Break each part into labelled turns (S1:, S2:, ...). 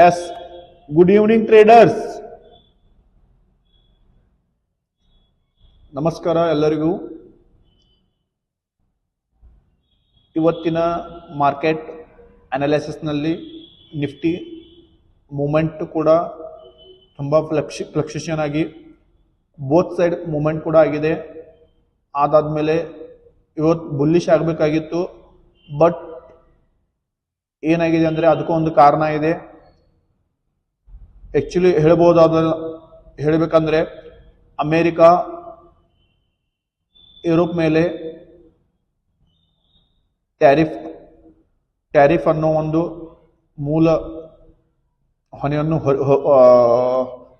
S1: Yes good evening traders ನಮಸ್ಕಾರ ಎಲ್ಲರಿಗೂ. ಇವತ್ತಿನ ಮಾರ್ಕೆಟ್ ಅನಾಲಿಸಿಸ್ನಲ್ಲಿ ನಿಫ್ಟಿ ಮೂಮೆಂಟ್ ಕೂಡ ತುಂಬ ಫ್ಲಕ್ಷಿ ಫ್ಲಕ್ಸೇಷನ್ ಆಗಿ ಬೋತ್ ಸೈಡ್ ಮೂಮೆಂಟ್ ಕೂಡ ಆಗಿದೆ. ಅದಾದಮೇಲೆ ಇವತ್ತು ಬುಲ್ಲಿಶ್ ಆಗಬೇಕಾಗಿತ್ತು. ಬಟ್ ಏನಾಗಿದೆ ಅಂದರೆ ಅದಕ್ಕೂ ಒಂದು ಕಾರಣ ಇದೆ. ಆ್ಯಕ್ಚುಲಿ ಹೇಳ್ಬೋದಾದ ಹೇಳಬೇಕಂದ್ರೆ ಅಮೇರಿಕಾ, ಯುರೋಪ್ ಮೇಲೆ ಟ್ಯಾರಿಫ್ ಟ್ಯಾರಿಫ್ ಅನ್ನೋ ಒಂದು ಮೂಲ ಹೊಣೆಯನ್ನು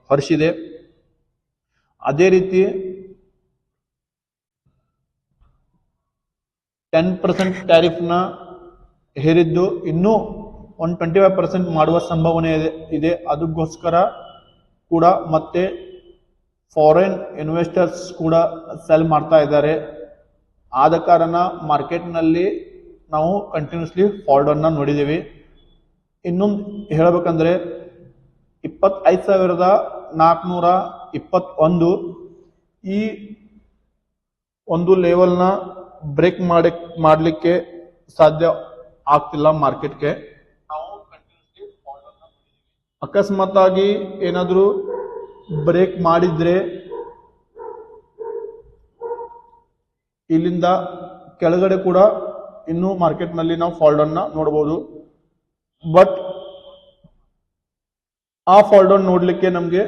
S1: ಹೊರಿಸಿದೆ. ಅದೇ ರೀತಿ ಟೆನ್ ಪರ್ಸೆಂಟ್ ಟ್ಯಾರಿಫ್ನ ಹೇರಿದ್ದು ಇನ್ನೂ ಒಂದು ಟ್ವೆಂಟಿ ಫೈವ್ ಪರ್ಸೆಂಟ್ ಮಾಡುವ ಸಂಭಾವನೆ ಇದೆ ಇದೆ. ಅದಕ್ಕೋಸ್ಕರ ಕೂಡ ಮತ್ತೆ ಫಾರಿನ್ ಇನ್ವೆಸ್ಟರ್ಸ್ ಕೂಡ ಸೆಲ್ ಮಾಡ್ತಾ ಇದ್ದಾರೆ. ಆದ ಕಾರಣ ಮಾರ್ಕೆಟ್ನಲ್ಲಿ ನಾವು ಕಂಟಿನ್ಯೂಸ್ಲಿ ಫಾಲ್ಡನ್ನು ನೋಡಿದ್ದೀವಿ. ಇನ್ನೊಂದು ಹೇಳಬೇಕಂದ್ರೆ ಇಪ್ಪತ್ತೈದು ಸಾವಿರದ ನಾಲ್ಕುನೂರ ಇಪ್ಪತ್ತೊಂದು ಈ ಒಂದು ಲೆವೆಲ್ನ ಬ್ರೇಕ್ ಮಾಡಿ, ಮಾಡಲಿಕ್ಕೆ ಸಾಧ್ಯ ಆಗ್ತಿಲ್ಲ ಮಾರ್ಕೆಟ್ಗೆ ಅಕಸ್ಮಾತ್ ಆಗಿ ಏನಾದರೂ ಬ್ರೇಕ್ ಮಾಡಿದರೆ ಇಲ್ಲಿಂದ ಕೆಳಗಡೆ ಕೂಡ ಇನ್ನೂ ಮಾರ್ಕೆಟ್ನಲ್ಲಿ ನಾವು ಫಾಲ್ಡೌನ್ನ ನೋಡ್ಬೋದು. ಬಟ್ ಆ ಫಾಲ್ಡೌನ್ ನೋಡಲಿಕ್ಕೆ ನಮಗೆ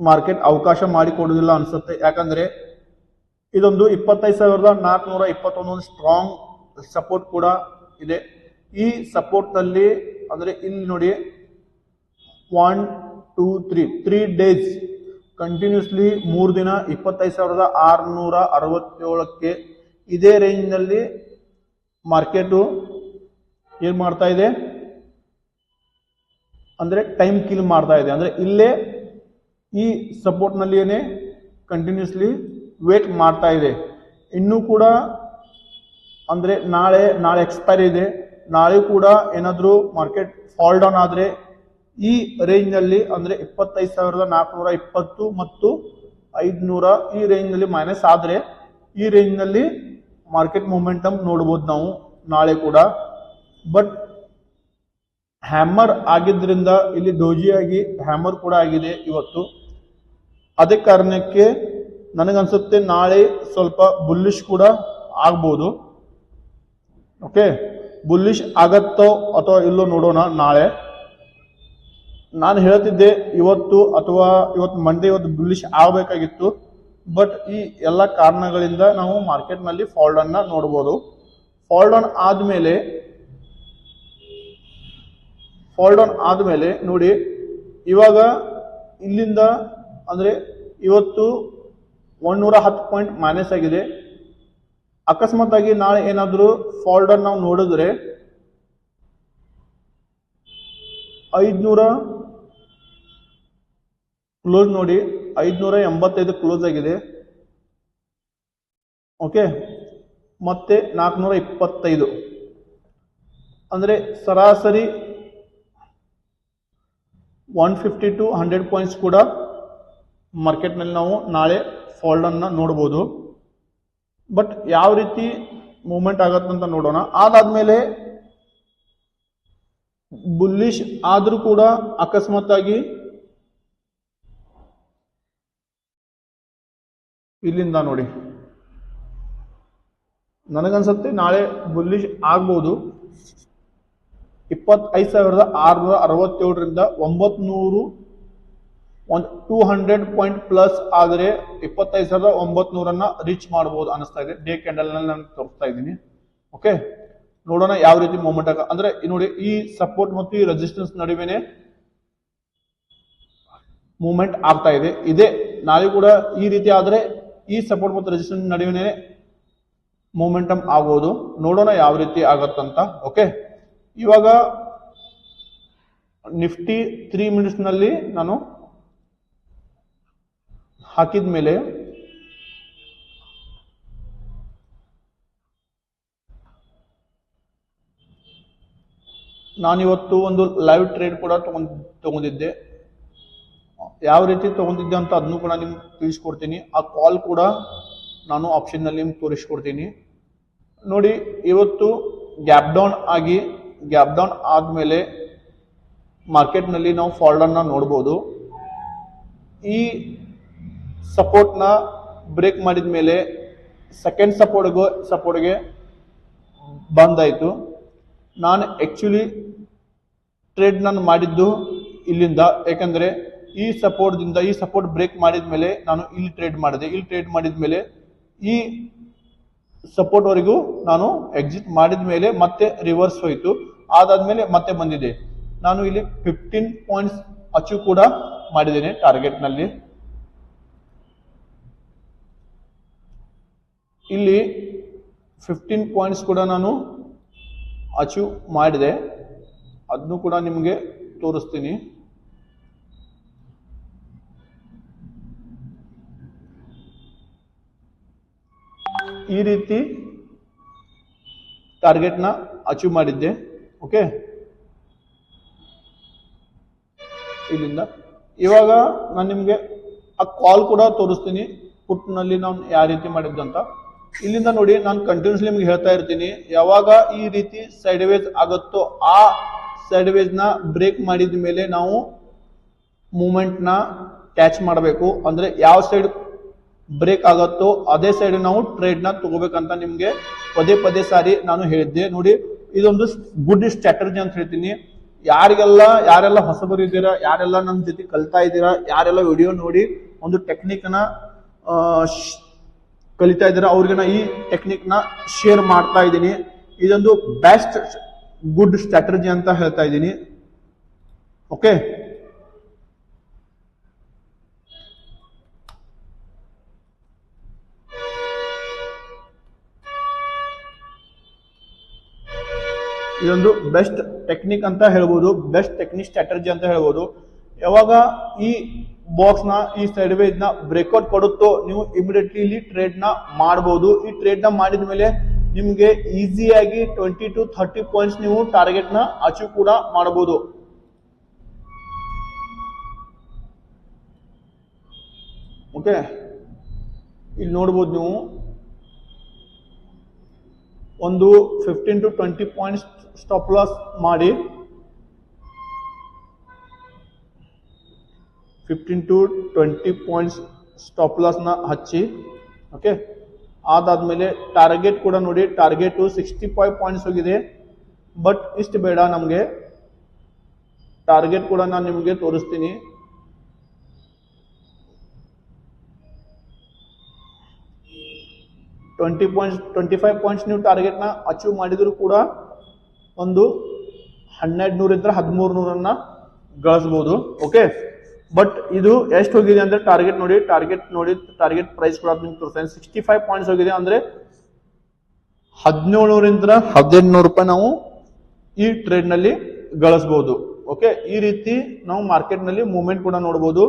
S1: ಮಾರ್ಕೆಟ್ ಅವಕಾಶ ಮಾಡಿಕೊಡೋದಿಲ್ಲ ಅನಿಸುತ್ತೆ. ಯಾಕಂದರೆ ಇದೊಂದು ಇಪ್ಪತ್ತೈದು ಸಾವಿರದ ನಾಲ್ಕುನೂರ ಇಪ್ಪತ್ತೊಂದೊಂದು ಸ್ಟ್ರಾಂಗ್ ಸಪೋರ್ಟ್ ಕೂಡ ಇದೆ. ಈ ಸಪೋರ್ಟ್ನಲ್ಲಿ ಅಂದ್ರೆ ಇಲ್ಲಿ ನೋಡಿ. One two three three days continuously ಮೂರು ದಿನ ಇಪ್ಪತ್ತೈದು ಸಾವಿರದ ಆರುನೂರ ಅರವತ್ತೇಳಕ್ಕೆ ಇದೇ ರೇಂಜ್ನಲ್ಲಿ ಮಾರ್ಕೆಟು ಏನು ಮಾಡ್ತಾ ಇದೆ? ಅಂದರೆ ಟೈಮ್ ಕಿಲ್ ಮಾಡ್ತಾ ಇದೆ. ಅಂದರೆ ಇಲ್ಲೇ ಈ ಸಪೋರ್ಟ್ನಲ್ಲಿಯೇ ಕಂಟಿನ್ಯೂಸ್ಲಿ ವೇಟ್ ಮಾಡ್ತಾ ಇದೆ. ಇನ್ನೂ ಕೂಡ ಅಂದರೆ ನಾಳೆ ನಾಳೆ ಎಕ್ಸ್ಪೈರಿ ಇದೆ. ನಾಳೆ ಕೂಡ ಏನಾದರೂ ಮಾರ್ಕೆಟ್ ಫಾಲ್ ಡೌನ್ ಆದರೆ ಈ ರೇಂಜ್ನಲ್ಲಿ ಅಂದರೆ ಇಪ್ಪತ್ತೈದು ಸಾವಿರದ ನಾಲ್ಕುನೂರ ಇಪ್ಪತ್ತು ಮತ್ತು ಐದುನೂರ ಈ ರೇಂಜ್ನಲ್ಲಿ ಮೈನಸ್ ಆದರೆ ಈ ರೇಂಜ್ನಲ್ಲಿ ಮಾರ್ಕೆಟ್ ಮೂಮೆಂಟಮ್ ನೋಡ್ಬೋದು ನಾವು ನಾಳೆ ಕೂಡ. ಬಟ್ ಹ್ಯಾಮರ್ ಆಗಿದ್ರಿಂದ ಇಲ್ಲಿ ಡೋಜಿಯಾಗಿ ಹ್ಯಾಮರ್ ಕೂಡ ಆಗಿದೆ ಇವತ್ತು. ಅದೇ ಕಾರಣಕ್ಕೆ ನನಗನ್ಸುತ್ತೆ ನಾಳೆ ಸ್ವಲ್ಪ ಬುಲ್ಲಿಶ್ ಕೂಡ ಆಗ್ಬೋದು. ಓಕೆ ಬುಲ್ಲಿಶ್ ಆಗತ್ತೋ ಅಥವಾ ಇಲ್ಲೋ ನೋಡೋಣ ನಾಳೆ. ನಾನು ಹೇಳ್ತಿದ್ದೆ ಇವತ್ತು ಅಥವಾ ಇವತ್ತು ಮಂಡೇ ಇವತ್ತು ಬುಲ್ಲಿಶ್ ಆಗಬೇಕಾಗಿತ್ತು. ಬಟ್ ಈ ಎಲ್ಲ ಕಾರಣಗಳಿಂದ ನಾವು ಮಾರ್ಕೆಟ್ನಲ್ಲಿ ಫಾಲ್ಡ್ ಅನ್ನ ನೋಡ್ಬೋದು. ಫಾಲ್ಡ್ ಆನ್ ಆದಮೇಲೆ ಫಾಲ್ ಡೌನ್ ಆದಮೇಲೆ ನೋಡಿ, ಇವಾಗ ಇಲ್ಲಿಂದ ಅಂದರೆ ಇವತ್ತು ಒಂದೂರ ಹತ್ತು ಪಾಯಿಂಟ್ ಮೈನಸ್ ಆಗಿದೆ. ಅಕಸ್ಮಾತ್ ಆಗಿ ನಾಳೆ ಏನಾದರೂ ಫಾಲ್ಡರ್ ನಾವು ನೋಡಿದ್ರೆ ಐದುನೂರ ಕ್ಲೋಸ್ ನೋಡಿ, ಐದುನೂರ ಎಂಬತ್ತೈದು ಕ್ಲೋಸ್ ಆಗಿದೆ. ಓಕೆ? ಮತ್ತೆ ನಾಲ್ಕುನೂರ ಇಪ್ಪತ್ತೈದು. ಅಂದರೆ ಸರಾಸರಿ one fifty to hundred points ಕೂಡ ಮಾರ್ಕೆಟ್ನಲ್ಲಿ ನಾವು ನಾಳೆ ಫಾಲ್ಡನ್ನು ನೋಡ್ಬೋದು. ಬಟ್ ಯಾವ ರೀತಿ ಮೂಮೆಂಟ್ ಆಗತ್ತಂತ ನೋಡೋಣ. ಅದಾದ್ಮೇಲೆ ಬುಲ್ಲಿಶ್ ಆದರೂ ಕೂಡ ಅಕಸ್ಮಾತ್ ಆಗಿ ಇಲ್ಲಿಂದ ನೋಡಿ. ನನಗನ್ಸುತ್ತೆ ನಾಳೆ ಬುಲ್ಲಿಶ್ ಆಗ್ಬೋದು. ಇಪ್ಪತ್ತೈದು ಸಾವಿರದ ಆರುನೂರ ಅರವತ್ತೇಳರಿಂದ ಒಂಬತ್ತು ನೂರು ಒಂದು ಟೂ ಹಂಡ್ರೆಡ್ ಪಾಯಿಂಟ್ ಪ್ಲಸ್ ಆದರೆ ಇಪ್ಪತ್ತೈದು ಸಾವಿರದ ಒಂಬತ್ತು ನೂರನ್ನ ರೀಚ್ ಮಾಡ್ಬೋದು ಅನಿಸ್ತಾ ಇದೆ. ಡೇ ಕ್ಯಾಂಡಲ್ನಲ್ಲಿ ನಾನು ತೋರಿಸ್ತಾ ಇದ್ದೀನಿ. ಓಕೆ ನೋಡೋಣ ಯಾವ ರೀತಿ ಮೂಮೆಂಟ್ ಆಗ ಅಂದ್ರೆ ನೋಡಿ, ಈ ಸಪೋರ್ಟ್ ಮತ್ತು ಈ ರೆಸಿಸ್ಟೆನ್ಸ್ ನಡುವೆನೆ ಮೂಮೆಂಟ್ ಆಗ್ತಾ ಇದೆ. ಇದೇ ನಾಳೆ ಕೂಡ ಈ ರೀತಿ ಆದರೆ ಈ ಸಪೋರ್ಟ್ ಮತ್ತು ರೆಸಿಸ್ಟೆನ್ಸ್ ನಡುವೆನೆ ಮೂಮೆಂಟಮ್ ಆಗೋದು ನೋಡೋಣ ಯಾವ ರೀತಿ ಆಗತ್ತಂತ. ಓಕೆ ಇವಾಗ ನಿಫ್ಟಿ ತ್ರೀ ಮಿನಿಟ್ಸ್ನಲ್ಲಿ ನಾನು ಹಾಕಿದ ಮೇಲೆ ನಾನಿವತ್ತು ಒಂದು ಲೈವ್ ಟ್ರೇಡ್ ಕೂಡ ತಗೊಂಡ್, ತಗೊಂಡಿದ್ದೆ. ಯಾವ ರೀತಿ ತಗೊಂಡಿದ್ದೆ ಅಂತ ಅದನ್ನು ಕೂಡ ನಿಮ್ಗೆ ತಿಳಿಸ್ಕೊಡ್ತೀನಿ. ಆ ಕಾಲ್ ಕೂಡ ನಾನು ಆಪ್ಷನ್ನಲ್ಲಿ ನಿಮ್ಗೆ ತೋರಿಸ್ಕೊಡ್ತೀನಿ. ನೋಡಿ, ಇವತ್ತು ಗ್ಯಾಪ್ ಡೌನ್ ಆಗಿ ಗ್ಯಾಪ್ ಡೌನ್ ಆದಮೇಲೆ ಮಾರ್ಕೆಟ್ನಲ್ಲಿ ನಾವು ಫಾಲ್ಡನ್ನ ನೋಡ್ಬೋದು. ಈ ಸಪೋರ್ಟ್ನ ಬ್ರೇಕ್ ಮಾಡಿದ ಮೇಲೆ ಸೆಕೆಂಡ್ ಸಪೋರ್ಟಿಗೆ ಸಪೋರ್ಟ್ಗೆ ಬಂದಾಯಿತು. ನಾನು ಆ್ಯಕ್ಚುಲಿ ಟ್ರೇಡ್ ನಾನು ಮಾಡಿದ್ದು ಇಲ್ಲಿಂದ. ಯಾಕಂದರೆ ಈ ಸಪೋರ್ಟ್ದಿಂದ ಈ ಸಪೋರ್ಟ್ ಬ್ರೇಕ್ ಮಾಡಿದ ಮೇಲೆ ನಾನು ಇಲ್ಲಿ ಟ್ರೇಡ್ ಮಾಡಿದೆ. ಇಲ್ಲಿ ಟ್ರೇಡ್ ಮಾಡಿದ ಮೇಲೆ ಈ ಸಪೋರ್ಟ್ವರೆಗೂ ನಾನು ಎಕ್ಸಿಟ್ ಮಾಡಿದ ಮೇಲೆ ಮತ್ತೆ ರಿವರ್ಸ್ ಹೋಯಿತು. ಅದಾದ್ಮೇಲೆ ಮತ್ತೆ ಬಂದಿದೆ. ನಾನು ಇಲ್ಲಿ ಫಿಫ್ಟೀನ್ ಪಾಯಿಂಟ್ಸ್ ಅಚೀವ್ ಕೂಡ ಮಾಡಿದ್ದೇನೆ ಟಾರ್ಗೆಟ್ನಲ್ಲಿ ಇಲ್ಲಿ ಫಿಫ್ಟೀನ್ ಪಾಯಿಂಟ್ಸ್ ಕೂಡ ನಾನು ಅಚೀವ್ ಮಾಡಿದೆ. ಅದನ್ನು ಕೂಡ ನಿಮಗೆ ತೋರಿಸ್ತೀನಿ. ಈ ರೀತಿ ಟಾರ್ಗೆಟ್ನ ಅಚೀವ್ ಮಾಡಿದ್ದೆ. ಓಕೆ ಇಲ್ಲಿಂದ. ಇವಾಗ ನಾನು ನಿಮಗೆ ಆ ಕಾಲ್ ಕೂಡ ತೋರಿಸ್ತೀನಿ. ಪುಟ್ನಲ್ಲಿ ನಾನು ಯಾವ ರೀತಿ ಮಾಡಿದ್ದು ಅಂತ. ಇಲ್ಲಿಂದ ನೋಡಿ, ನಾನು ಕಂಟಿನ್ಯೂಸ್ಲಿ ನಿಮ್ಗೆ ಹೇಳ್ತಾ ಇರ್ತೀನಿ. ಯಾವಾಗ ಈ ರೀತಿ ಸೈಡ್ ವೇಸ್ ಆಗುತ್ತೋ ಆ ಸೈಡ್ನ ಬ್ರೇಕ್ ಮಾಡಿದ ಮೇಲೆ ನಾವು ಮೂಮೆಂಟ್ನ ಕ್ಯಾಚ್ ಮಾಡಬೇಕು. ಅಂದರೆ ಯಾವ ಸೈಡ್ ಬ್ರೇಕ್ ಆಗುತ್ತೋ ಅದೇ ಸೈಡ್ ನಾವು ಟ್ರೇಡ್ನ ತಗೋಬೇಕಂತ ನಿಮಗೆ ಪದೇ ಪದೇ ಸಾರಿ ನಾನು ಹೇಳಿದ್ದೆ. ನೋಡಿ, ಇದೊಂದು ಗುಡ್ ಸ್ಟ್ರಾಟಜಿ ಅಂತ ಹೇಳ್ತೀನಿ. ಯಾರಿಗೆಲ್ಲ, ಯಾರೆಲ್ಲ ಹೊಸಬರು ಇದ್ದೀರಾ ಯಾರೆಲ್ಲ ನನ್ನ ಜೊತೆ ಕಲ್ತಾ ಇದ್ದೀರಾ, ಯಾರೆಲ್ಲ ವಿಡಿಯೋ ನೋಡಿ, ಒಂದು ಟೆಕ್ನಿಕ್ನ ಕಲಿತಾ ಇದ್ದಾರೆ. ಅವ್ರಿಗೆ ನಾ ಈ ಟೆಕ್ನಿಕ್ನ ಶೇರ್ ಮಾಡ್ತಾ ಇದ್ದೀನಿ. ಇದೊಂದು ಬೆಸ್ಟ್ ಗುಡ್ ಸ್ಟ್ರಾಟಜಿ ಅಂತ ಹೇಳ್ತಾ ಇದ್ದೀನಿ. ಓಕೆ ಇದೊಂದು ಬೆಸ್ಟ್ ಟೆಕ್ನಿಕ್ ಅಂತ ಹೇಳ್ಬೋದು. ಬೆಸ್ಟ್ ಟೆಕ್ನಿಕ್ ಸ್ಟ್ರಾಟಜಿ ಅಂತ ಹೇಳ್ಬೋದು. ಯಾವಾಗ ಈ ಬಾಕ್ಸ್ನ ಈ ಸೈಡ್ ವೇಜ್ನ ಬ್ರೇಕ್ಔಟ್ ಕೊಡುತ್ತೋ ನೀವು ಇಮಿಡಿಯೇಟ್ಲಿ ಇಲ್ಲಿ ಟ್ರೇಡ್ನ ಮಾಡಬಹುದು ಈ ಟ್ರೇಡ್ನ ಮಾಡಿದ ಮೇಲೆ ನಿಮ್ಗೆ ಈಸಿಯಾಗಿ ಟ್ವೆಂಟಿ ಟು ಥರ್ಟಿ ಪಾಯಿಂಟ್ಸ್ ನೀವು ಟಾರ್ಗೆಟ್ನ ಅಚೀವ್ ಕೂಡ ಮಾಡಬಹುದು ಓಕೆ ಇಲ್ಲಿ ನೋಡ್ಬೋದು ನೀವು. ಒಂದು fifteen to twenty points stop loss ಮಾಡಿ. Fifteen to twenty points stop ಲಾಸ್ನ ಹಚ್ಚಿ ಓಕೆ ಅದಾದಮೇಲೆ ಟಾರ್ಗೆಟ್ ಕೂಡ ನೋಡಿ ಟಾರ್ಗೆಟು ಸಿಕ್ಸ್ಟಿ ಫೈವ್ ಪಾಯಿಂಟ್ಸ್ ಹೋಗಿದೆ. ಬಟ್ ಇಷ್ಟು ಬೇಡ ನಮಗೆ. ಟಾರ್ಗೆಟ್ ಕೂಡ ನಾನು ನಿಮಗೆ ತೋರಿಸ್ತೀನಿ. Twenty points twenty five points ನೀವು ಟಾರ್ಗೆಟ್ನ ಅಚೀವ್ ಮಾಡಿದರೂ ಕೂಡ ಒಂದು ಹನ್ನೆರಡು ನೂರಿಂದ ಹದಿಮೂರು ನೂರನ್ನು ಗಳಿಸ್ಬೋದು ಓಕೆ ಬಟ್ ಇದು ಎಷ್ಟು ಹೋಗಿದೆ ಅಂದ್ರೆ ಟಾರ್ಗೆಟ್ ನೋಡಿ ಟಾರ್ಗೆಟ್ ನೋಡಿ ಟಾರ್ಗೆಟ್ ಪ್ರೈಸ್ ಕೂಡ ನಿಮ್ಗೆ ಸಿಕ್ಸ್ಟಿ ಫೈವ್ ಪಾಯಿಂಟ್ಸ್ ಹೋಗಿದೆ ಅಂದ್ರೆ ಹದಿನೇಳುನೂರಿಂದ ಹದಿನೆಂಟು ನೂರು ರೂಪಾಯಿ ನಾವು ಈ ಟ್ರೇಡ್ನಲ್ಲಿ ಗಳಿಸಬಹುದು ಓಕೆ ಈ ರೀತಿ ನಾವು ಮಾರ್ಕೆಟ್ನಲ್ಲಿ ಮೂವ್ಮೆಂಟ್ ಕೂಡ ನೋಡಬಹುದು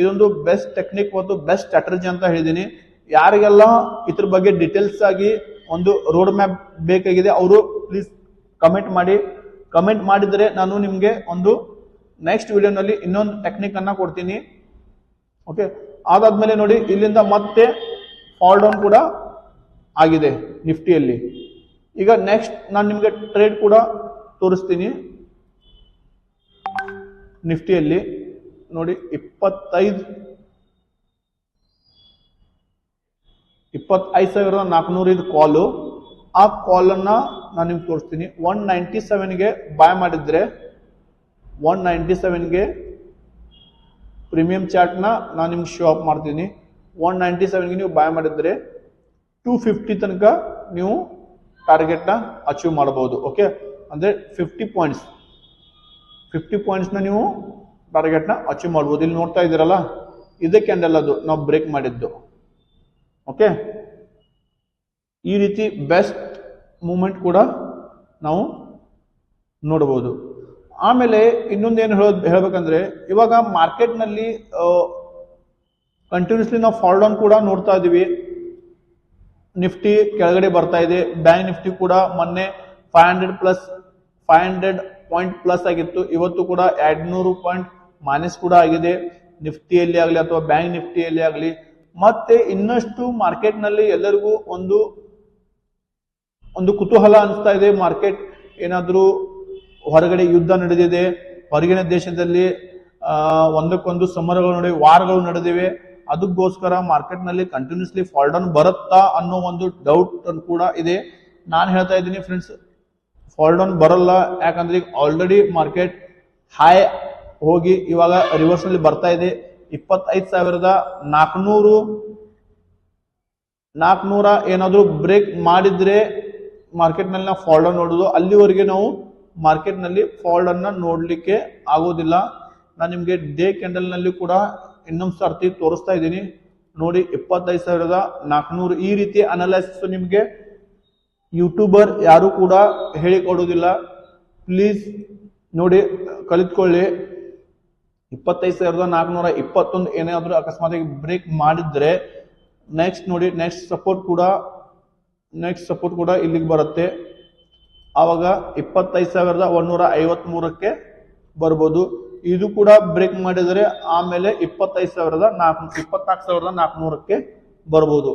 S1: ಇದೊಂದು ಬೆಸ್ಟ್ ಟೆಕ್ನಿಕ್ ಮತ್ತು ಬೆಸ್ಟ್ ಸ್ಟ್ರಾಟಜಿ ಅಂತ ಹೇಳಿದ್ದೀನಿ. ಯಾರಿಗೆಲ್ಲ ಇದ್ರ ಬಗ್ಗೆ ಡೀಟೇಲ್ಸ್ ಆಗಿ ಒಂದು ರೋಡ್ ಮ್ಯಾಪ್ ಬೇಕಾಗಿದೆ, ಅವರು ಪ್ಲೀಸ್ ಕಮೆಂಟ್ ಮಾಡಿ. ಕಮೆಂಟ್ ಮಾಡಿದರೆ ನಾನು ನಿಮಗೆ ಒಂದು ನೆಕ್ಸ್ಟ್ ವಿಡಿಯೋನಲ್ಲಿ ಇನ್ನೊಂದು ಟೆಕ್ನಿಕ್ ಅನ್ನ ಕೊಡ್ತೀನಿ. ಓಕೆ ಅದಾದ್ಮೇಲೆ ನೋಡಿ, ಇಲ್ಲಿಂದ ಮತ್ತೆ ಫಾಲ್ ಡೌನ್ ಕೂಡ ಆಗಿದೆ ನಿಫ್ಟಿಯಲ್ಲಿ. ಈಗ ನೆಕ್ಸ್ಟ್ ನಾನು ನಿಮಗೆ ಟ್ರೇಡ್ ಕೂಡ ತೋರಿಸ್ತೀನಿ. ನಿಫ್ಟಿಯಲ್ಲಿ ನೋಡಿ, ಇಪ್ಪತ್ತೈದು ಇಪ್ಪತ್ತೈದು ಸಾವಿರದ ನಾಲ್ಕುನೂರು ಇದು ಕಾಲು ಆ ಕಾಲನ್ನು ನಾನು ನಿಮ್ಗೆ ತೋರಿಸ್ತೀನಿ. ಒನ್ ನೈಂಟಿ ಸೆವೆನ್ಗೆ ಬಾಯ್ ಮಾಡಿದ್ರೆ ಒನ್ ನೈಂಟಿ ಸೆವೆನ್ಗೆ ಪ್ರೀಮಿಯಂ ಚಾರ್ಟ್ನ ನಾನು ನಿಮ್ಗೆ ಶೋ ಅಪ್ ಮಾಡ್ತೀನಿ. ಒನ್ ನೈಂಟಿ ಸೆವೆನ್ಗೆ ನೀವು ಬಾಯ್ ಮಾಡಿದರೆ ಟೂ ಫಿಫ್ಟಿ ತನಕ ನೀವು ಟಾರ್ಗೆಟ್ನ ಅಚೀವ್ ಮಾಡ್ಬೋದು ಓಕೆ ಅಂದರೆ ಫಿಫ್ಟಿ ಪಾಯಿಂಟ್ಸ್ ಫಿಫ್ಟಿ ಪಾಯಿಂಟ್ಸ್ನ ನೀವು ಟಾರ್ಗೆಟ್ನ ಅಚೀವ್ ಮಾಡ್ಬೋದು ಇಲ್ಲಿ ನೋಡ್ತಾ ಇದ್ದೀರಲ್ಲ ಇದಕ್ಕೆ ಕ್ಯಾಂಡಲ್ ಅದು ನಾವು ಬ್ರೇಕ್ ಮಾಡಿದ್ದು ಓಕೆ ಈ ರೀತಿ ಬೆಸ್ಟ್ ಮೂಮೆಂಟ್ ಕೂಡ ನಾವು ನೋಡ್ಬೋದು. ಆಮೇಲೆ ಇನ್ನೊಂದೇನು ಹೇಳೋದು ಹೇಳ್ಬೇಕಂದ್ರೆ, ಇವಾಗ ಮಾರ್ಕೆಟ್ನಲ್ಲಿ ಕಂಟಿನ್ಯೂಸ್ಲಿ ನಾವು ಫಾಲ್ ಡೌನ್ ಕೂಡ ನೋಡ್ತಾ ಇದ್ದೀವಿ ನಿಫ್ಟಿ ಕೆಳಗಡೆ ಬರ್ತಾ ಇದೆ. ಬ್ಯಾಂಕ್ ನಿಫ್ಟಿ ಕೂಡ ಮೊನ್ನೆ five hundred plus five hundred point plus ಆಗಿತ್ತು. ಇವತ್ತು ಕೂಡ ಎರಡ್ನೂರು ಪಾಯಿಂಟ್ ಮೈನಸ್ ಕೂಡ ಆಗಿದೆ. ನಿಫ್ಟಿಯಲ್ಲಿ ಆಗಲಿ ಅಥವಾ ಬ್ಯಾಂಕ್ ನಿಫ್ಟಿಯಲ್ಲಿ ಆಗಲಿ. ಮತ್ತೆ ಇನ್ನಷ್ಟು ಮಾರ್ಕೆಟ್ನಲ್ಲಿ ಎಲ್ಲರಿಗೂ ಒಂದು ಒಂದು ಕುತೂಹಲ ಅನಿಸ್ತಾ ಇದೆ. ಮಾರ್ಕೆಟ್ ಏನಾದರೂ ಹೊರಗಡೆ ಯುದ್ಧ ನಡೆದಿದೆ. ಹೊರಗಿನ ದೇಶದಲ್ಲಿ ಒಂದಕ್ಕೊಂದು ಸಮರಗಳು ನಡೆದಿವೆ, ವಾರಗಳು ನಡೆದಿವೆ. ಅದಕ್ಕೋಸ್ಕರ ಮಾರ್ಕೆಟ್ನಲ್ಲಿ ಕಂಟಿನ್ಯೂಸ್ಲಿ ಫಾಲ್ ಡೌನ್ ಬರುತ್ತಾ ಅನ್ನೋ ಒಂದು ಡೌಟ್ ಕೂಡ ಇದೆ. ನಾನು ಹೇಳ್ತಾ ಇದ್ದೀನಿ ಫ್ರೆಂಡ್ಸ್ ಫಾಲ್ ಡೌನ್ ಬರಲ್ಲ. ಯಾಕಂದ್ರೆ ಈಗ ಆಲ್ರೆಡಿ ಮಾರ್ಕೆಟ್ ಹೈ ಹೋಗಿ ಇವಾಗ ರಿವರ್ಸ್ ಅಲ್ಲಿ ಬರ್ತಾ ಇದೆ. ಇಪ್ಪತ್ತೈದು ಸಾವಿರದ ನಾಲ್ಕುನೂರು ನಾಲ್ಕುನೂರ ಏನಾದರೂ ಬ್ರೇಕ್ ಮಾಡಿದ್ರೆ ಮಾರ್ಕೆಟ್ನಲ್ಲಿ ನಾವು ಫಾಲ್ ಡೌನ್ ನೋಡೋದು ಅಲ್ಲಿವರೆಗೆ ನಾವು ಮಾರ್ಕೆಟ್ನಲ್ಲಿ ಅನ್ನು ನೋಡಲಿಕ್ಕೆ ಆಗೋದಿಲ್ಲ. ನಾನು ನಿಮಗೆ ಡೇ ಕ್ಯಾಂಡಲ್ನಲ್ಲಿ ಕೂಡ ಇನ್ನೊಂದು ಸರ್ತಿ ತೋರಿಸ್ತಾ ಇದ್ದೀನಿ. ನೋಡಿ, ಇಪ್ಪತ್ತೈದು ಸಾವಿರದ ನಾಲ್ಕುನೂರು ಈ ರೀತಿ ಅನಲೈಸಿಸ್ ನಿಮಗೆ ಯೂಟ್ಯೂಬರ್ ಯಾರು ಕೂಡ ಹೇಳಿಕೊಡೋದಿಲ್ಲ. ಪ್ಲೀಸ್ ನೋಡಿ, ಕಲಿತ್ಕೊಳ್ಳಿ. ಇಪ್ಪತ್ತೈದು ಸಾವಿರದ ನಾಲ್ಕುನೂರ ಇಪ್ಪತ್ತೊಂದು ಏನಾದರೂ ಅಕಸ್ಮಾತ್ ಬ್ರೇಕ್ ಮಾಡಿದ್ರೆ ನೆಕ್ಸ್ಟ್ ನೋಡಿ, ನೆಕ್ಸ್ಟ್ ಸಪೋರ್ಟ್ ಕೂಡ, ನೆಕ್ಸ್ಟ್ ಸಪೋರ್ಟ್ ಕೂಡ ಇಲ್ಲಿಗೆ ಬರುತ್ತೆ. ಆವಾಗ ಇಪ್ಪತ್ತೈದು ಸಾವಿರದ ಒಂದೂರ ಐವತ್ಮೂರಕ್ಕೆ ಬರ್ಬೋದು. ಇದು ಕೂಡ ಬ್ರೇಕ್ ಮಾಡಿದರೆ ಆಮೇಲೆ ಇಪ್ಪತ್ತೈದು ಸಾವಿರದ ನಾಲ್ಕು, ಇಪ್ಪತ್ನಾಲ್ಕು ಸಾವಿರದ ನಾಲ್ಕುನೂರಕ್ಕೆ ಬರ್ಬೋದು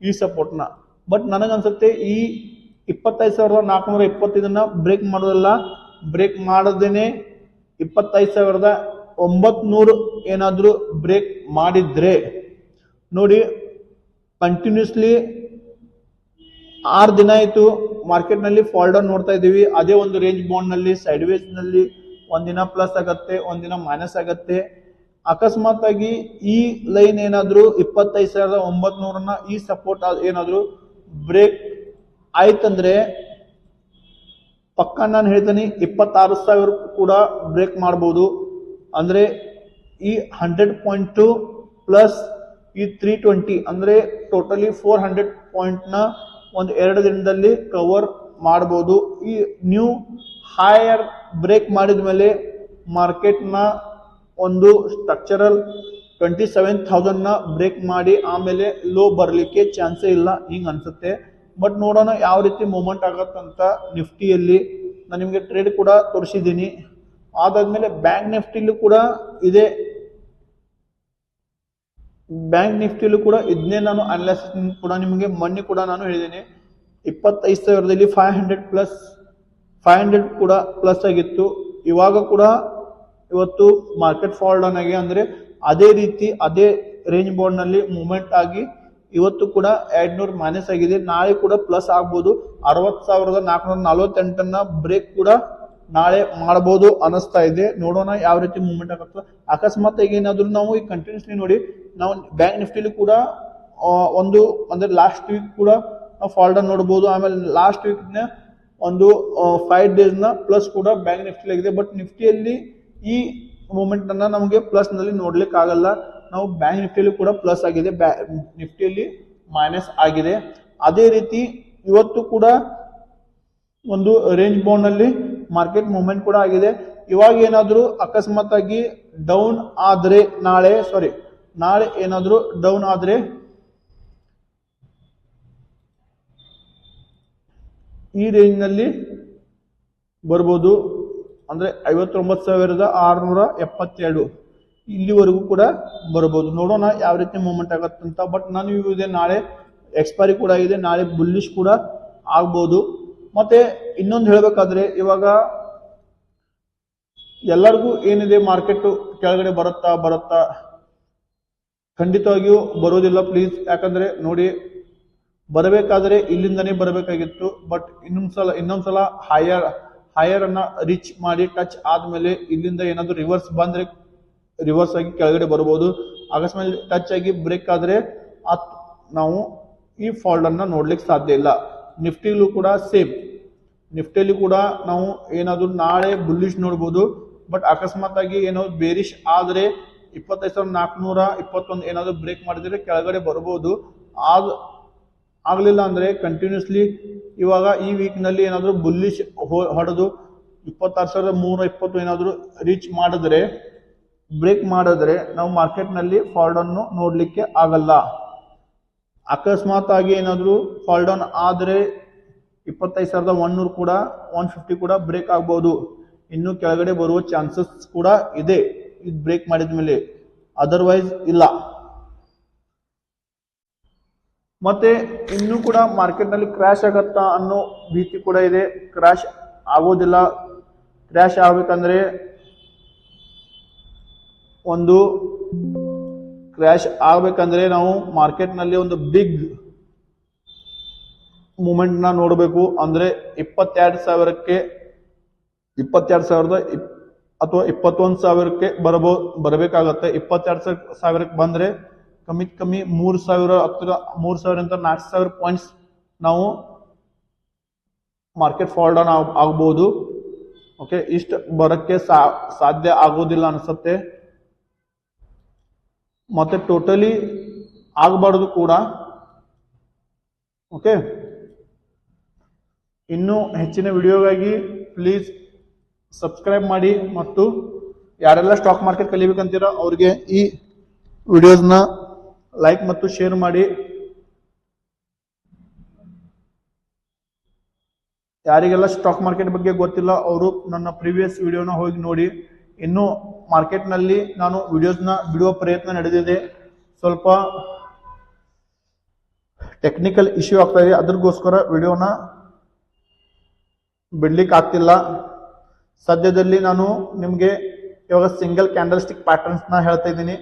S1: ಈ ಸಪೋರ್ಟ್ನ ಬಟ್ ನನಗನ್ಸುತ್ತೆ ಈ ಇಪ್ಪತ್ತೈದು ಸಾವಿರದ ನಾಲ್ಕುನೂರ ಇಪ್ಪತ್ತೈದನ್ನ ಬ್ರೇಕ್ ಮಾಡೋದಲ್ಲ ಬ್ರೇಕ್ ಮಾಡದೇನೆ ಇಪ್ಪತ್ತೈದು ಸಾವಿರದ ಒಂಬತ್ನೂರು ಏನಾದರೂ ಬ್ರೇಕ್ ಮಾಡಿದ್ರೆ, ನೋಡಿ ಕಂಟಿನ್ಯೂಸ್ಲಿ ಆರು ದಿನ ಆಯಿತು ಮಾರ್ಕೆಟ್ನಲ್ಲಿ ಫಾಲ್ ಡೌನ್ ನೋಡ್ತಾ ಇದ್ದೀವಿ. ಅದೇ ಒಂದು ರೇಂಜ್ ಬೌಂಡ್ನಲ್ಲಿ ಸೈಡ್ನಲ್ಲಿ ಒಂದಿನ ಪ್ಲಸ್ ಆಗತ್ತೆ ಒಂದಿನ ಮೈನಸ್ ಆಗತ್ತೆ. ಅಕಸ್ಮಾತ್ ಆಗಿ ಈ ಲೈನ್ ಏನಾದರೂ ಇಪ್ಪತ್ತೈದು ಸಾವಿರದ ಒಂಬತ್ನೂರನ್ನ ಈ ಸಪೋರ್ಟ್ ಏನಾದರೂ ಬ್ರೇಕ್ ಆಯ್ತಂದ್ರೆ, ಪಕ್ಕ ನಾನು ಹೇಳ್ತೀನಿ, ಇಪ್ಪತ್ತಾರು ಸಾವಿರ ಕೂಡ ಬ್ರೇಕ್ ಮಾಡ್ಬೋದು. ಅಂದ್ರೆ ಈ ಹಂಡ್ರೆಡ್ ಪಾಯಿಂಟ್ ಟು ಪ್ಲಸ್ ಈ ತ್ರೀ ಟ್ವೆಂಟಿ ಅಂದ್ರೆ ಟೋಟಲಿ ಫೋರ್ ಹಂಡ್ರೆಡ್ ಪಾಯಿಂಟ್ನ ಒಂದು ಎರಡು ದಿನದಲ್ಲಿ ಕವರ್ ಮಾಡ್ಬೋದು. ಈ ನ್ಯೂ ಹೈಯರ್ ಬ್ರೇಕ್ ಮಾಡಿದ ಮೇಲೆ ಮಾರ್ಕೆಟ್ನ ಒಂದು ಸ್ಟ್ರಕ್ಚರಲ್ ಟ್ವೆಂಟಿ ಸೆವೆನ್ ಥೌಸಂಡ್ನ ಬ್ರೇಕ್ ಮಾಡಿ ಆಮೇಲೆ ಲೋ ಬರಲಿಕ್ಕೆ ಚಾನ್ಸೇ ಇಲ್ಲ, ಹಿಂಗೆ ಅನ್ಸುತ್ತೆ. ಬಟ್ ನೋಡೋಣ ಯಾವ ರೀತಿ ಮೂಮೆಂಟ್ ಆಗತ್ತಂತ ನಿಫ್ಟಿಯಲ್ಲಿ. ನಾನು ನಿಮಗೆ ಟ್ರೇಡ್ ಕೂಡ ತೋರಿಸಿದ್ದೀನಿ. ಅದಾದ್ಮೇಲೆ ಬ್ಯಾಂಕ್ ನಿಫ್ಟಿಲೂ ಕೂಡ ಇದೆ. ಬ್ಯಾಂಕ್ ನಿಫ್ಟಿಲೂ ಕೂಡ ಇದನ್ನೇ ನಾನು ಅನಲಿಸಿಸ್ ಕೂಡ ನಿಮಗೆ ಮೊನ್ನೆ ಕೂಡ ನಾನು ಹೇಳಿದ್ದೇನೆ. ಇಪ್ಪತ್ತೈದು ಸಾವಿರದಲ್ಲಿ five hundred plus five hundred ಕೂಡ ಪ್ಲಸ್ ಆಗಿತ್ತು. ಇವಾಗ ಕೂಡ ಇವತ್ತು ಮಾರ್ಕೆಟ್ ಫಾಲ್ ಡೌನ್ ಆಗಿ ಅಂದರೆ ಅದೇ ರೀತಿ ಅದೇ ರೇಂಜ್ ಬೋರ್ಡ್ನಲ್ಲಿ ಮೂವ್ಮೆಂಟ್ ಆಗಿ ಇವತ್ತು ಕೂಡ ಎರಡ್ನೂರು ಮೈನಸ್ ಆಗಿದೆ. ನಾಳೆ ಕೂಡ ಪ್ಲಸ್ ಆಗ್ಬೋದು. ಅರವತ್ತು ಸಾವಿರದ ನಾಲ್ಕುನೂರ ನಲವತ್ತೆಂಟನ್ನ ಬ್ರೇಕ್ ಕೂಡ ನಾಳೆ ಮಾಡಬಹುದು ಅನಿಸ್ತಾ ಇದೆ. ನೋಡೋಣ ಯಾವ ರೀತಿ ಮೂವ್ಮೆಂಟ್ ಆಗುತ್ತೆ ಅಕಸ್ಮಾತ್ ಈಗ ಏನಾದ್ರು ನಾವು ಈ ಕಂಟಿನ್ಯೂಸ್ಲಿ ನೋಡಿ ನಾವು ಬ್ಯಾಂಕ್ ನಿಫ್ಟಿಲಿ ಕೂಡ ಒಂದು, ಅಂದ್ರೆ ಲಾಸ್ಟ್ ವೀಕ್ ಕೂಡ ನಾವು ಫಾಲ್ ಡೌನ್ ನೋಡ್ಬೋದು. ಆಮೇಲೆ ಲಾಸ್ಟ್ ವೀಕ್ನ ಒಂದು ಫೈವ್ ಡೇಸ್ನ ಪ್ಲಸ್ ಕೂಡ ಬ್ಯಾಂಕ್ ನಿಫ್ಟಿ ಆಗಿದೆ. ಬಟ್ ನಿಫ್ಟಿಯಲ್ಲಿ ಈ ಮೂಮೆಂಟನ್ನು ನಮಗೆ ಪ್ಲಸ್ನಲ್ಲಿ ನೋಡ್ಲಿಕ್ಕೆ ಆಗಲ್ಲ. ನಾವು ಬ್ಯಾಂಕ್ ನಿಫ್ಟಿಯಲ್ಲಿ ಕೂಡ ಪ್ಲಸ್ ಆಗಿದೆ. ಬ್ಯಾ ನಿಫ್ಟಿಯಲ್ಲಿ ಮೈನಸ್ ಆಗಿದೆ. ಅದೇ ರೀತಿ ಇವತ್ತು ಕೂಡ ಒಂದು ರೇಂಜ್ ಬೌಂಡ್ನಲ್ಲಿ ಮಾರ್ಕೆಟ್ ಮೂವ್ಮೆಂಟ್ ಕೂಡ ಆಗಿದೆ. ಇವಾಗ ಏನಾದರೂ ಅಕಸ್ಮಾತ್ ಆಗಿ ಡೌನ್ ಆದ್ರೆ ನಾಳೆ ಸಾರಿ ನಾಳೆ ಏನಾದರೂ ಡೌನ್ ಆದರೆ ಈ ರೇಂಜ್ನಲ್ಲಿ ಬರ್ಬೋದು. ಅಂದರೆ ಐವತ್ತೊಂಬತ್ತು ಸಾವಿರದ ಆರುನೂರ ಎಪ್ಪತ್ತೆರಡು. ಇಲ್ಲಿವರೆಗೂ ಕೂಡ ಬರ್ಬೋದು. ನೋಡೋಣ ಯಾವ ರೀತಿ ಮೂವ್ಮೆಂಟ್ ಅಂತ. ಬಟ್ ನಾನು ಇದೆ ನಾಳೆ ಎಕ್ಸ್ಪೈರಿ ಕೂಡ ಇದೆ. ನಾಳೆ ಬುಲ್ಲಿಶ್ ಕೂಡ ಆಗ್ಬೋದು. ಮತ್ತೆ ಇನ್ನೊಂದು ಹೇಳಬೇಕಾದ್ರೆ ಇವಾಗ ಎಲ್ಲರಿಗೂ ಏನಿದೆ ಮಾರ್ಕೆಟ್ ಕೆಳಗಡೆ ಬರುತ್ತಾ ಬರುತ್ತಾ ಖಂಡಿತವಾಗಿಯೂ ಬರೋದಿಲ್ಲ ಪ್ಲೀಸ್ ಯಾಕಂದ್ರೆ ನೋಡಿ, ಬರಬೇಕಾದ್ರೆ ಇಲ್ಲಿಂದನೇ ಬರಬೇಕಾಗಿತ್ತು ಬಟ್ ಇನ್ನೊಂದ್ಸಲ ಇನ್ನೊಂದ್ಸಲ ಹೈಯರ್ ಹೈಯರ್ ಅನ್ನ ರೀಚ್ ಮಾಡಿ ಟಚ್ ಆದ್ಮೇಲೆ ಇಲ್ಲಿಂದ ಏನಾದ್ರು ರಿವರ್ಸ್ ಬಂದ್ರೆ ರಿವರ್ಸ್ ಆಗಿ ಕೆಳಗಡೆ ಬರ್ಬೋದು. ಅಕಸ್ಮಾತ್ ಟಚ್ ಆಗಿ ಬ್ರೇಕ್ ಆದ್ರೆ ಅತ್, ನಾವು ಈ ಫಾಲ್ಟ್ ಅನ್ನ ನೋಡ್ಲಿಕ್ಕೆ ಸಾಧ್ಯ ಇಲ್ಲ. ನಿಫ್ಟಿಲೂ ಕೂಡ ಸೇಮ್ ನಿಫ್ಟಿಲಿ ಕೂಡ ನಾವು ಏನಾದ್ರು ನಾಳೆ ಬುಲ್ಲಿಶ್ ನೋಡ್ಬೋದು ಬಟ್ ಅಕಸ್ಮಾತ್ ಆಗಿ ಏನೋ ಬೇರಿಶ್ ಆದ್ರೆ ಇಪ್ಪತ್ತೈದು ಸಾವಿರದ ನಾಲ್ಕುನೂರ ಇಪ್ಪತ್ತೊಂದು ಏನಾದರೂ ಬ್ರೇಕ್ ಮಾಡಿದ್ರೆ ಕೆಳಗಡೆ ಬರ್ಬೋದು. ಆಗ, ಆಗಲಿಲ್ಲ ಅಂದ್ರೆ ಕಂಟಿನ್ಯೂಸ್ಲಿ ಇವಾಗ ಈ ವೀಕ್ನಲ್ಲಿ ಏನಾದ್ರು ಬುಲ್ಲಿಶ್ ಹೊಡೆದು ಇಪ್ಪತ್ತಾರು ಸಾವಿರದ ಮೂರ ಇಪ್ಪತ್ತು ಏನಾದರೂ ರೀಚ್ ಮಾಡಿದ್ರೆ ಬ್ರೇಕ್ ಮಾಡಿದ್ರೆ ನಾವು ಮಾರ್ಕೆಟ್ನಲ್ಲಿ ನೋಡಲಿಕ್ಕೆ ಡೌನ್ ನೋಡ್ಲಿಕ್ಕೆ ಆಗಲ್ಲ. ಅಕಸ್ಮಾತ್ ಆಗಿ ಏನಾದ್ರು ಫಾಲ್ ಡೌನ್ ಆದ್ರೆ ಇಪ್ಪತ್ತೈದು ಸಾವಿರದ ಒನ್ನೂರು ಕೂಡ ಒನ್ ಫಿಫ್ಟಿ ಕೂಡ ಬ್ರೇಕ್ ಆಗ್ಬೋದು. ಇನ್ನು ಕೆಳಗಡೆ ಬರುವ ಚಾನ್ಸಸ್ ಕೂಡ ಇದೆ. ಇದು ಬ್ರೇಕ್ ಮಾಡಿದ ಮೇಲೆ ಅದರ್ವೈಸ್ ಇಲ್ಲ. ಮತ್ತೆ ಇನ್ನೂ ಕೂಡ ಮಾರ್ಕೆಟ್ನಲ್ಲಿ ಕ್ರ್ಯಾಶ್ ಆಗತ್ತಾ ಅನ್ನೋ ಭೀತಿ ಕೂಡ ಇದೆ. ಕ್ರ್ಯಾಶ್ ಆಗೋದಿಲ್ಲ. ಕ್ರ್ಯಾಶ್ ಆಗ್ಬೇಕಂದ್ರೆ ಒಂದು ಕ್ರ್ಯಾಶ್ ಆಗ್ಬೇಕಂದ್ರೆ ನಾವು ಮಾರ್ಕೆಟ್ನಲ್ಲಿ ಒಂದು ಬಿಗ್ ಮೂಮೆಂಟ್ನ ನೋಡಬೇಕು. ಅಂದ್ರೆ ಇಪ್ಪತ್ತೆರಡು ಸಾವಿರಕ್ಕೆ, ಇಪ್ಪತ್ತೆರಡು ಸಾವಿರದ ಇಪ್ ಅಥವಾ ಇಪ್ಪತ್ತೊಂದು ಸಾವಿರಕ್ಕೆ ಬರಬೋ, ಬರಬೇಕಾಗತ್ತೆ. ಇಪ್ಪತ್ತೆರಡು ಸಾವಿರ ಸಾವಿರಕ್ಕೆ ಬಂದ್ರೆ ಕಮ್ಮಿ ಕಮ್ಮಿ ಮೂರು ಸಾವಿರ ಹತ್ತಿರ, ಮೂರು ಸಾವಿರದಿಂದ ನಾಲ್ಕು ಸಾವಿರ ಪಾಯಿಂಟ್ಸ್ ನಾವು ಮಾರ್ಕೆಟ್ ಫಾಲ್ ಡೌನ್ ಆಗ್ಬೋದು. ಓಕೆ ಇಷ್ಟು ಬರೋಕ್ಕೆ ಸಾಧ್ಯ ಆಗೋದಿಲ್ಲ ಅನ್ಸುತ್ತೆ. ಮತ್ತೆ ಟೋಟಲಿ ಆಗಬಾರ್ದು ಕೂಡ. ಓಕೆ ಇನ್ನು ಹೆಚ್ಚಿನ ವಿಡಿಯೋಗಾಗಿ ಪ್ಲೀಸ್ ಸಬ್ಸ್ಕ್ರೈಬ್ ಮಾಡಿ ಮತ್ತು ಯಾರೆಲ್ಲ ಸ್ಟಾಕ್ ಮಾರ್ಕೆಟ್ ಕಲಿಬೇಕಂತೀರೋ ಅವ್ರಿಗೆ ಈ ವಿಡಿಯೋಸ್ನ ಲೈಕ್ ಮತ್ತು ಶೇರ್ ಮಾಡಿ. ಯಾರಿಗೆಲ್ಲ ಸ್ಟಾಕ್ ಮಾರ್ಕೆಟ್ ಬಗ್ಗೆ ಗೊತ್ತಿಲ್ಲ, ಅವರು ನನ್ನ ಪ್ರೀವಿಯಸ್ ವಿಡಿಯೋನ ಹೋಗಿ ನೋಡಿ. ಇನ್ನು ಮಾರ್ಕೆಟ್ನಲ್ಲಿ ನಾನು ವಿಡಿಯೋಸ್ನ ಬಿಡುವ ಪ್ರಯತ್ನ ನಡೆದಿದೆ. ಸ್ವಲ್ಪ ಟೆಕ್ನಿಕಲ್ ಇಶ್ಯೂ ಆಗ್ತಾ ಇದೆ. ಅದ್ರಗೋಸ್ಕರ ವಿಡಿಯೋನ ಬಿಡ್ಲಿಕ್ಕೆ ಆಗ್ತಿಲ್ಲ ಸದ್ಯದಲ್ಲಿ ನಾನು ನಿಮಗೆ ಇವಾಗ ಸಿಂಗಲ್ ಕ್ಯಾಂಡಲ್ ಸ್ಟಿಕ್ ಪ್ಯಾಟರ್ನ್ಸ್ನ ಹೇಳ್ತಾ ಇದ್ದೀನಿ.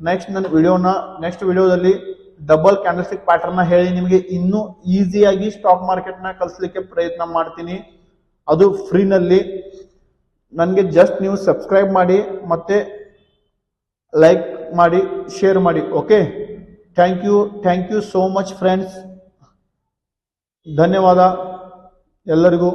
S1: ನೆಕ್ಸ್ಟ್ ನನ್ನ ವಿಡಿಯೋನ ನೆಕ್ಸ್ಟ್ ವಿಡಿಯೋದಲ್ಲಿ ಡಬಲ್ ಕ್ಯಾಂಡಲ್ ಸ್ಟಿಕ್ ಪ್ಯಾಟರ್ನ್ ಹೇಳಿ ನಿಮಗೆ ಇನ್ನೂ ಈಸಿಯಾಗಿ ಸ್ಟಾಕ್ ಮಾರ್ಕೆಟ್ನ ಕಲಿಸ್ಲಿಕ್ಕೆ ಪ್ರಯತ್ನ ಮಾಡ್ತೀನಿ. ಅದು ಫ್ರೀನಲ್ಲಿ ನನಗೆ ಜಸ್ಟ್ ನೀವು ಸಬ್ಸ್ಕ್ರೈಬ್ ಮಾಡಿ, ಮತ್ತೆ ಲೈಕ್ ಮಾಡಿ ಶೇರ್ ಮಾಡಿ okay thank you thank you so much friends ಧನ್ಯವಾದ ಎಲ್ಲರಿಗೂ.